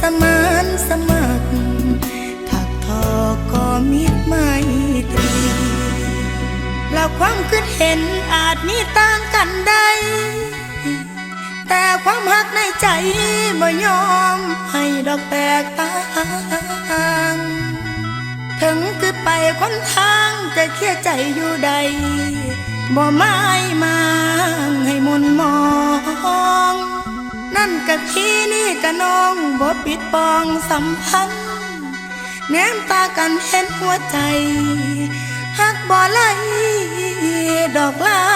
สมานสมัคร ถักทอก็มิตรไม่ตรีแล้วความขึ้นเห็นอาจมีต่างกันได้ แต่ความหักในใจไม่ยอมให้ดอกแตกต่างถึงคือไปคนทางจะเคลียใจอยู่ใดบ่ไม้มาให้มุนมอง นั่นกับพี่นี่กะน้องบ่ปิดปองสัมพันธ์แนมตากันเห็นหัวใจหักบ่ไหลดอกลา